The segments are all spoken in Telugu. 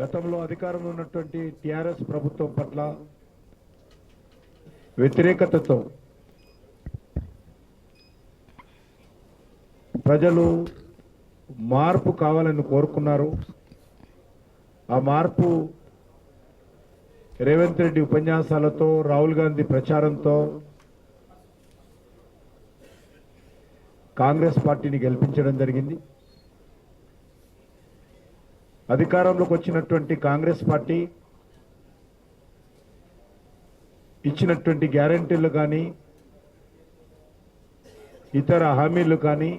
గతంలో అధికారంలో ఉన్నటువంటి టిఆర్ఎస్ ప్రభుత్వం పట్ల వ్యతిరేకతతో ప్రజలు మార్పు కావాలని కోరుకున్నారు. ఆ మార్పు రేవంత్ రెడ్డి ఉపన్యాసాలతో రాహుల్ గాంధీ ప్రచారంతో కాంగ్రెస్ పార్టీని గెలిపించడం జరిగింది. అధికారంలోకి వచ్చినటువంటి కాంగ్రెస్ పార్టీ ఇచ్చినటువంటి గ్యారంటీలు కానీ ఇతర హామీలు కానీ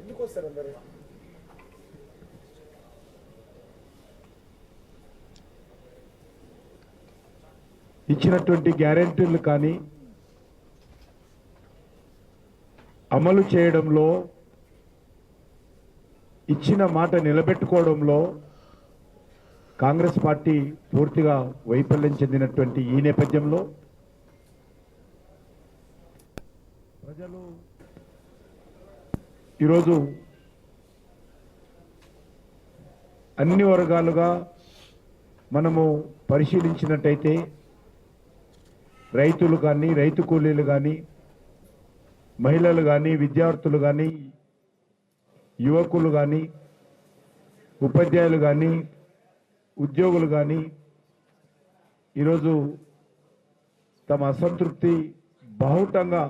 ఎందుకు వస్తారు అందరు? ఇచ్చినటువంటి గ్యారంటీలు కానీ అమలు చేయడంలో ఇచ్చిన మాట నిలబెట్టుకోవడంలో కాంగ్రెస్ పార్టీ పూర్తిగా వైఫల్యం చెందినటువంటి ఈ నేపథ్యంలో ప్రజలు ఈరోజు అన్ని వర్గాలుగా మనము పరిశీలించినట్టయితే రైతులు కానీ రైతు కూలీలు కానీ మహిళలు కానీ విద్యార్థులు కానీ యువకులు కానీ ఉపాధ్యాయులు కానీ ఉద్యోగులు కానీ ఈరోజు తమ అసంతృప్తి బాహుటంగా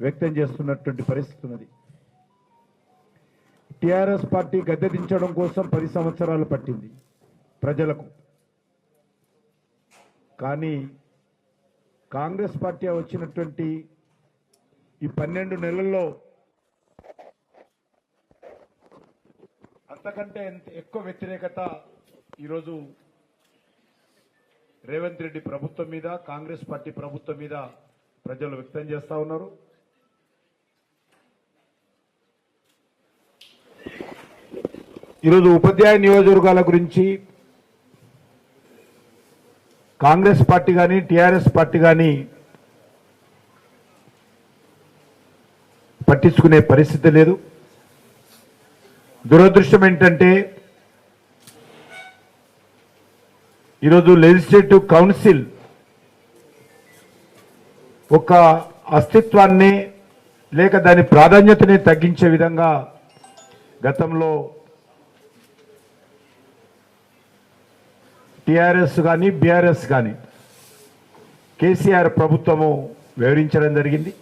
వ్యక్తం చేస్తున్నటువంటి పరిస్థితి ఉన్నది. టిఆర్ఎస్ పార్టీ గద్దె దించడం కోసం పది సంవత్సరాలు పట్టింది ప్రజలకు. కానీ కాంగ్రెస్ పార్టీ వచ్చినటువంటి ఈ పన్నెండు నెలల్లో అంతకంటే ఎంత ఎక్కువ వ్యతిరేకత ఈరోజు రేవంత్ రెడ్డి ప్రభుత్వం మీద కాంగ్రెస్ పార్టీ ప్రభుత్వం మీద ప్రజలు వ్యక్తం చేస్తా ఉన్నారు. ఈరోజు ఉపాధ్యాయ నియోజకవర్గాల గురించి కాంగ్రెస్ పార్టీ కానీ టీఆర్ఎస్ పార్టీ కానీ పట్టించుకునే పరిస్థితి లేదు. దురదృష్టం ఏంటంటే ఈరోజు లెజిస్లేటివ్ కౌన్సిల్ ఒక అస్తిత్వాన్ని లేక దాని ప్రాధాన్యతని తగ్గించే విధంగా గతంలో టిఆర్ఎస్ కానీ బీఆర్ఎస్ కానీ కేసీఆర్ ప్రభుత్వము వివరించడం జరిగింది.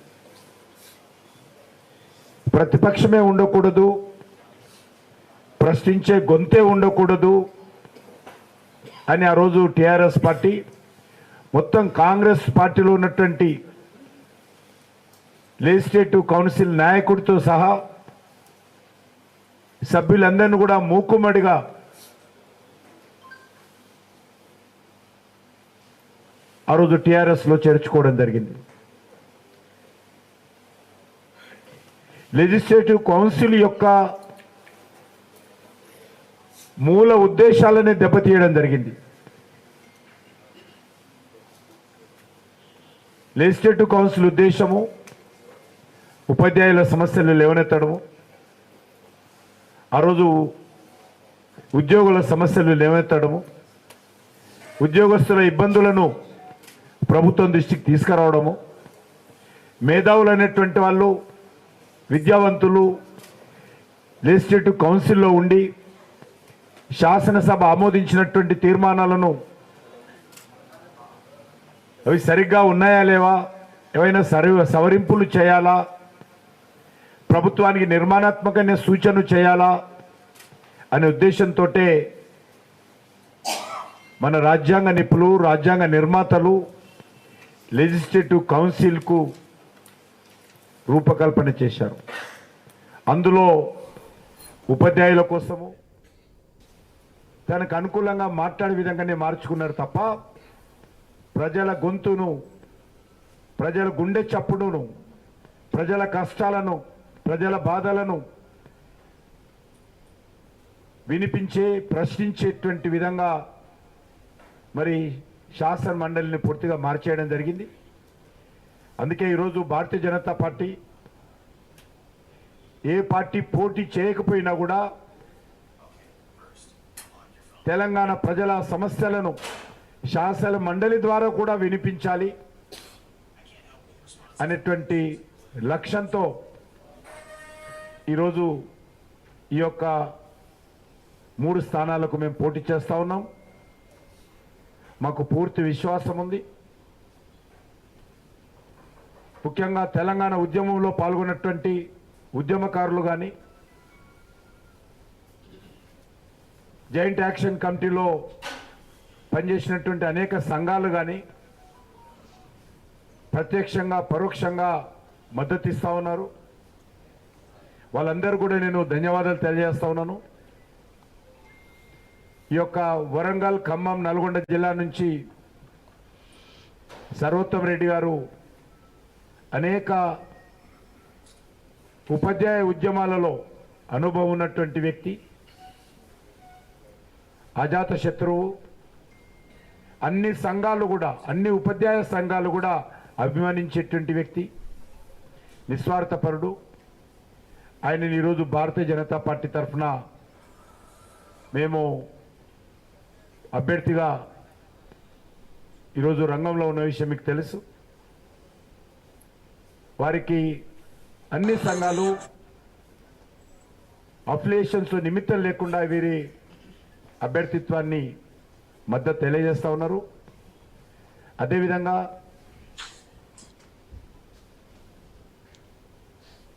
ప్రతిపక్షమే ఉండకూడదు ప్రశ్నించే గొంతే ఉండకూడదు అని ఆ రోజు టిఆర్ఎస్ పార్టీ మొత్తం కాంగ్రెస్ పార్టీలో ఉన్నటువంటి లెజిస్లేటివ్ కౌన్సిల్ నాయకుడితో సహా సభ్యులందరినీ కూడా మూకుమ్మడిగా ఆ రోజు టీఆర్ఎస్లో చేర్చుకోవడం జరిగింది. లెజిస్లేటివ్ కౌన్సిల్ యొక్క మూల ఉద్దేశాలనే దెబ్బతీయడం జరిగింది. లెజిస్లేటివ్ కౌన్సిల్ ఉద్దేశము ఉపాధ్యాయుల సమస్యలు లేవనెత్తడము. ఆ రోజు ఉద్యోగుల సమస్యలు లేవనెత్తడము. ఉద్యోగస్తుల ఇబ్బందులను ప్రభుత్వం దృష్టికి తీసుకురావడము మేధావులు అనేటువంటి వాళ్ళు విద్యావంతులు లెజిస్లేటివ్ కౌన్సిల్లో ఉండి శాసనసభ ఆమోదించినటువంటి తీర్మానాలను అవి సరిగ్గా ఉన్నాయా లేవా ఏవైనా సరి సవరింపులు చేయాలా ప్రభుత్వానికి నిర్మాణాత్మకమైన సూచనలు చేయాలా అనే ఉద్దేశంతో మన రాజ్యాంగ నిపుణులు రాజ్యాంగ నిర్మాతలు లెజిస్లేటివ్ కౌన్సిల్కు రూపకల్పన చేశారు. అందులో ఉపాధ్యాయుల కోసము తనకు అనుకూలంగా మాట్లాడే విధంగానే మార్చుకున్నారు తప్ప ప్రజల గొంతును ప్రజల గుండె చప్పుడును ప్రజల కష్టాలను ప్రజల బాధలను వినిపించే ప్రశ్నించేటువంటి విధంగా మరి శాసన మండలిని పూర్తిగా మార్చేయడం జరిగింది. అందుకే ఈరోజు భారతీయ జనతా పార్టీ ఏ పార్టీ పోటీ చేయకపోయినా కూడా తెలంగాణ ప్రజల సమస్యలను శాసన మండలి ద్వారా కూడా వినిపించాలి అనేటువంటి లక్ష్యంతో ఈరోజు ఈ యొక్క మూడు స్థానాలకు మేము పోటీ చేస్తూ ఉన్నాం. మాకు పూర్తి విశ్వాసం ఉంది. ముఖ్యంగా తెలంగాణ ఉద్యమంలో పాల్గొన్నటువంటి ఉద్యమకారులు కానీ జాయింట్ యాక్షన్ కమిటీలో పనిచేసినటువంటి అనేక సంఘాలు కానీ ప్రత్యక్షంగా పరోక్షంగా మద్దతు ఇస్తూ ఉన్నారు. వాళ్ళందరూ కూడా నేను ధన్యవాదాలు తెలియజేస్తా ఉన్నాను. ఈ యొక్క వరంగల్ ఖమ్మం నల్గొండ జిల్లా నుంచి సర్వోత్తమ్ రెడ్డి గారు అనేక ఉపాధ్యాయ ఉద్యమాలలో అనుభవం ఉన్నటువంటి వ్యక్తి అజాత శత్రువు. అన్ని సంఘాలు కూడా అన్ని ఉపాధ్యాయ సంఘాలు కూడా అభిమానించేటువంటి వ్యక్తి నిస్వార్థపరుడు. ఆయనని ఈరోజు భారతీయ జనతా పార్టీ తరఫున మేము అభ్యర్థిగా ఈరోజు రంగంలో ఉన్న విషయం మీకు తెలుసు. వారికి అన్ని సంఘాలు అఫిలియేషన్స్ నిమిత్తం లేకుండా వీరి అభ్యర్థిత్వాన్ని మద్దతు తెలియజేస్తూ ఉన్నారు. అదేవిధంగా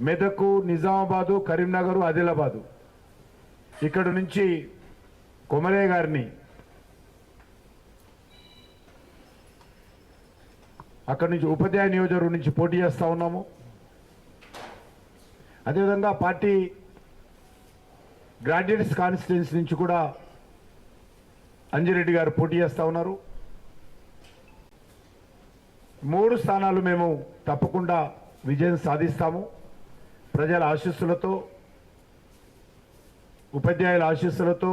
మెదకు నిజామాబాదు కరీంనగర్ ఆదిలాబాదు. ఇక్కడ నుంచి కొమరయ్య గారిని అక్కడి నుంచి ఉపాధ్యాయ నియోజకవర్గం నుంచి పోటీ చేస్తూ ఉన్నాము. అదేవిధంగా పార్టీ గ్రాడ్యుయేట్స్ కాన్స్టిట్యున్సీ నుంచి కూడా అంజిరెడ్డి గారు పోటీ చేస్తూ ఉన్నారు. మూడు స్థానాలు మేము తప్పకుండా విజయం సాధిస్తాము. ప్రజల ఆశీస్సులతో ఉపాధ్యాయుల ఆశీస్సులతో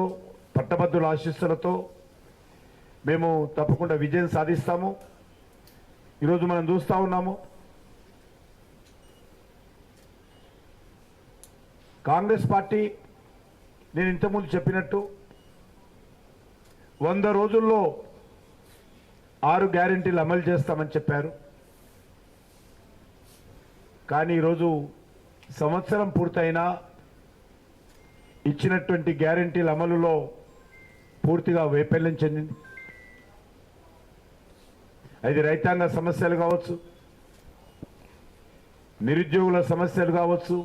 పట్టభద్రుల ఆశీస్సులతో మేము తప్పకుండా విజయం సాధిస్తాము. ఈరోజు మనం చూస్తూ ఉన్నాము. కాంగ్రెస్ పార్టీ నేను ఇంతకుముందు చెప్పినట్టు వంద రోజుల్లో ఆరు గ్యారెంటీలు అమలు చేస్తామని చెప్పారు. కానీ ఈరోజు సంవత్సరం పూర్తయినా ఇచ్చినటువంటి గ్యారంటీల అమలులో పూర్తిగా వైఫల్యం చెందింది. అది రైతాంగ సమస్యలు కావచ్చు నిరుద్యోగుల సమస్యలు కావచ్చు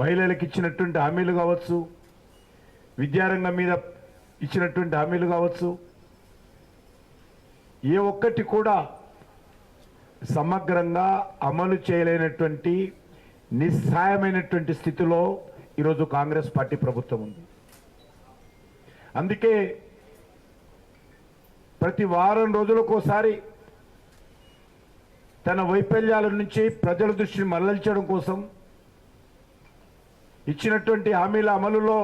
మహిళలకు ఇచ్చినటువంటి హామీలు కావచ్చు విద్యారంగం మీద ఇచ్చినటువంటి హామీలు కావచ్చు ఏ ఒక్కటి కూడా సమగ్రంగా అమలు చేయలేనటువంటి నిస్సాయమైనటువంటి స్థితిలో ఈరోజు కాంగ్రెస్ పార్టీ ప్రభుత్వం ఉంది. అందుకే ప్రతి వారం రోజులకోసారి తన వైఫల్యాల నుంచి ప్రజల దృష్టిని మరలించడం కోసం ఇచ్చినటువంటి హామీల అమలులో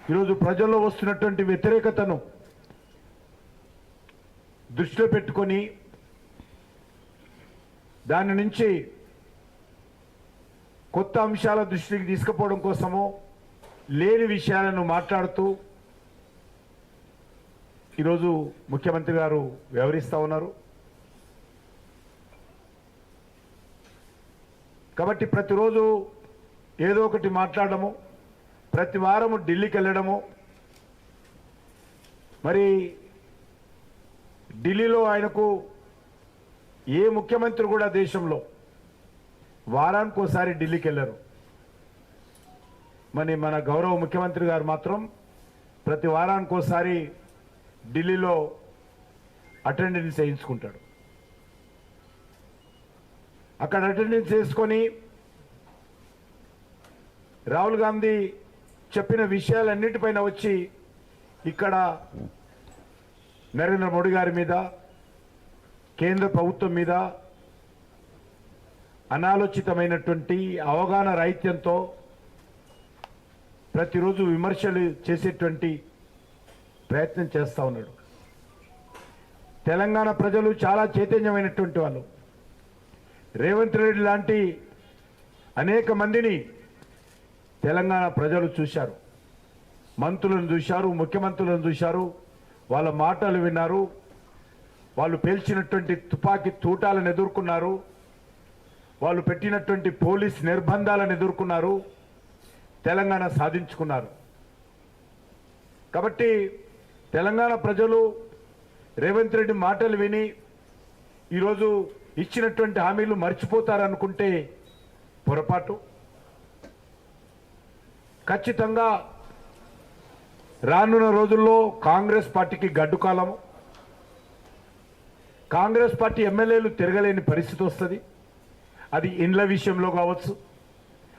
ఈరోజు ప్రజల్లో వస్తున్నటువంటి వ్యతిరేకతను దృష్టిలో పెట్టుకొని దాని నుంచి కొత్త అంశాల దృష్టికి తీసుకుపోవడం కోసము లేని విషయాలను మాట్లాడుతూ ఈరోజు ముఖ్యమంత్రి గారు వ్యవహరిస్తూ ఉన్నారు. కాబట్టి ప్రతిరోజు ఏదో ఒకటి మాట్లాడము ప్రతి వారము ఢిల్లీకి వెళ్ళడము. మరి ఢిల్లీలో ఆయనకు ఏ ముఖ్యమంత్రి కూడా దేశంలో వారానికి ఒకసారి ఢిల్లీకి వెళ్ళరు. మరి మన గౌరవ ముఖ్యమంత్రి గారు మాత్రం ప్రతి వారానికి ఒకసారి ఢిల్లీలో అటెండెన్స్ వేయించుకుంటాడు అక్కడ అటెండెన్స్ వేసుకొని రాహుల్ గాంధీ చెప్పిన విషయాలన్నిటిపైన వచ్చి ఇక్కడ నరేంద్ర మోడీ గారి మీద కేంద్ర ప్రభుత్వం మీద అనాలోచితమైనటువంటి అవగాహన రాహిత్యంతో ప్రతిరోజు విమర్శలు చేసేటువంటి ప్రయత్నం చేస్తూ ఉన్నాడు. తెలంగాణ ప్రజలు చాలా చైతన్యమైనటువంటి వాళ్ళు. రేవంత్ రెడ్డి లాంటి అనేక మందిని తెలంగాణ ప్రజలు చూశారు. మంత్రులను చూశారు ముఖ్యమంత్రులను చూశారు. వాళ్ళ మాటలు విన్నారు. వాళ్ళు పేల్చినటువంటి తుపాకీ తూటాలను ఎదుర్కొన్నారు. వాళ్ళు పెట్టినటువంటి పోలీస్ నిర్బంధాలను ఎదుర్కొన్నారు. తెలంగాణ సాధించుకున్నారు. కాబట్టి తెలంగాణ ప్రజలు రేవంత్ రెడ్డి మాటలు విని ఈరోజు ఇచ్చినటువంటి హామీలు మర్చిపోతారనుకుంటే పొరపాటు. ఖచ్చితంగా రానున్న రోజుల్లో కాంగ్రెస్ పార్టీకి గడ్డు కాలము. కాంగ్రెస్ పార్టీ ఎమ్మెల్యేలు తిరగలేని పరిస్థితి వస్తుంది. అది ఇండ్ల విషయంలో కావచ్చు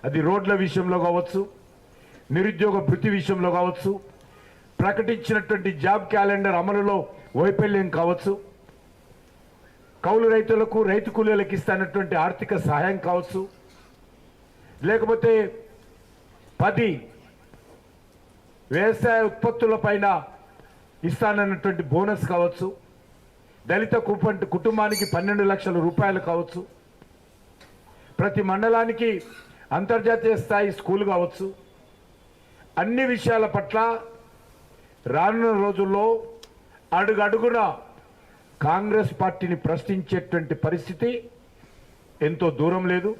అది రోడ్ల విషయంలో కావచ్చు నిరుద్యోగ భృతి విషయంలో కావచ్చు ప్రకటించినటువంటి జాబ్ క్యాలెండర్ అమలులో వైఫల్యం కావచ్చు కౌలు రైతులకు రైతు కూలీలకు ఇస్తానటువంటి ఆర్థిక సహాయం కావచ్చు లేకపోతే పది వ్యవసాయ ఉత్పత్తుల పైన ఇస్తానన్నటువంటి బోనస్ కావచ్చు దళిత కుపంట కుటుంబానికి పన్నెండు లక్షల రూపాయలు కావచ్చు ప్రతి మండలానికి అంతర్జాతీయ స్థాయి స్కూల్ కావచ్చు అన్ని విషయాల పట్ల రానున్న రోజుల్లో అడుగడుగున కాంగ్రెస్ పార్టీని ప్రశ్నించేటువంటి పరిస్థితి ఎంతో దూరం లేదు.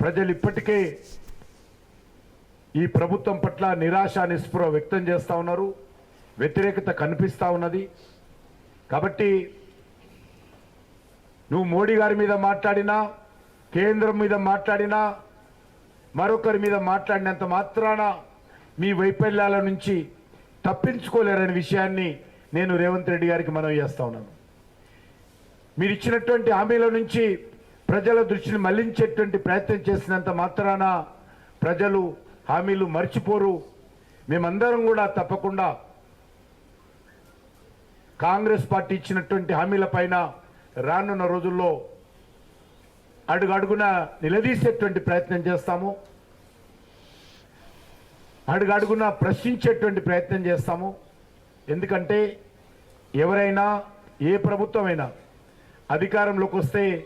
ప్రజలు ఇప్పటికే ఈ ప్రభుత్వం పట్ల నిరాశ నిస్పృహ వ్యక్తం చేస్తూ ఉన్నారు. వ్యతిరేకత కనిపిస్తూ ఉన్నది. కాబట్టి నువ్వు మోడీ గారి మీద మాట్లాడినా కేంద్రం మీద మాట్లాడినా మరొకరి మీద మాట్లాడినంత మాత్రాన మీ వైఫల్యాల నుంచి తప్పించుకోలేరనే విషయాన్ని నేను రేవంత్ రెడ్డి గారికి మనవి చేస్తా ఉన్నాను. మీరు ఇచ్చినటువంటి హామీల నుంచి ప్రజల దృష్టిని మళ్ళించేటువంటి ప్రయత్నం చేసినంత మాత్రాన ప్రజలు హామీలు మర్చిపోరు. మేమందరం కూడా తప్పకుండా కాంగ్రెస్ పార్టీ ఇచ్చినటువంటి హామీల పైన రానున్న రోజుల్లో అడుగడుగున నిలదీసేటువంటి ప్రయత్నం చేస్తాము. అడుగడుగున ప్రశ్నించేటువంటి ప్రయత్నం చేస్తాము. ఎందుకంటే ఎవరైనా ఏ ప్రభుత్వమైనా అధికారంలోకి వస్తే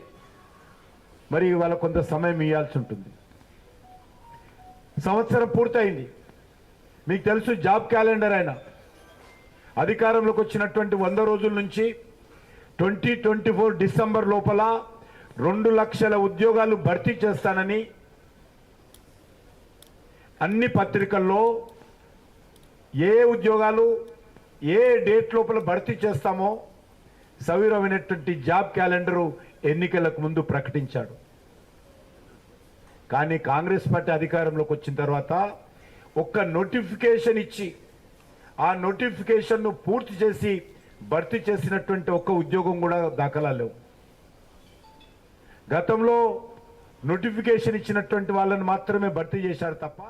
మరి వాళ్ళ కొంత సమయం ఇవ్వాల్సి ఉంటుంది. సంవత్సరం పూర్తయింది. మీకు తెలుసు జాబ్ క్యాలెండర్ అయినా. అధికారంలోకి వచ్చినటువంటి వంద రోజుల నుంచి ట్వంటీ ట్వంటీ ఫోర్ డిసెంబర్ లోపల రెండు లక్షల ఉద్యోగాలు భర్తీ చేస్తానని అన్ని పత్రికల్లో ఏ ఉద్యోగాలు ఏ డేట్ లోపల భర్తీ చేస్తామో సవిరమైనటువంటి జాబ్ క్యాలెండరు ఎన్నికలకు ముందు ప్రకటించాడు. కానీ కాంగ్రెస్ పార్టీ అధికారంలోకి వచ్చిన తర్వాత ఒక్క నోటిఫికేషన్ ఇచ్చి ఆ నోటిఫికేషన్ను పూర్తి చేసి భర్తీ చేసినటువంటి ఒక్క ఉద్యోగం కూడా దాఖలా లేవు గతంలో నోటిఫికేషన్ ఇచ్చినటువంటి వాళ్ళని మాత్రమే భర్తీ చేశారు తప్ప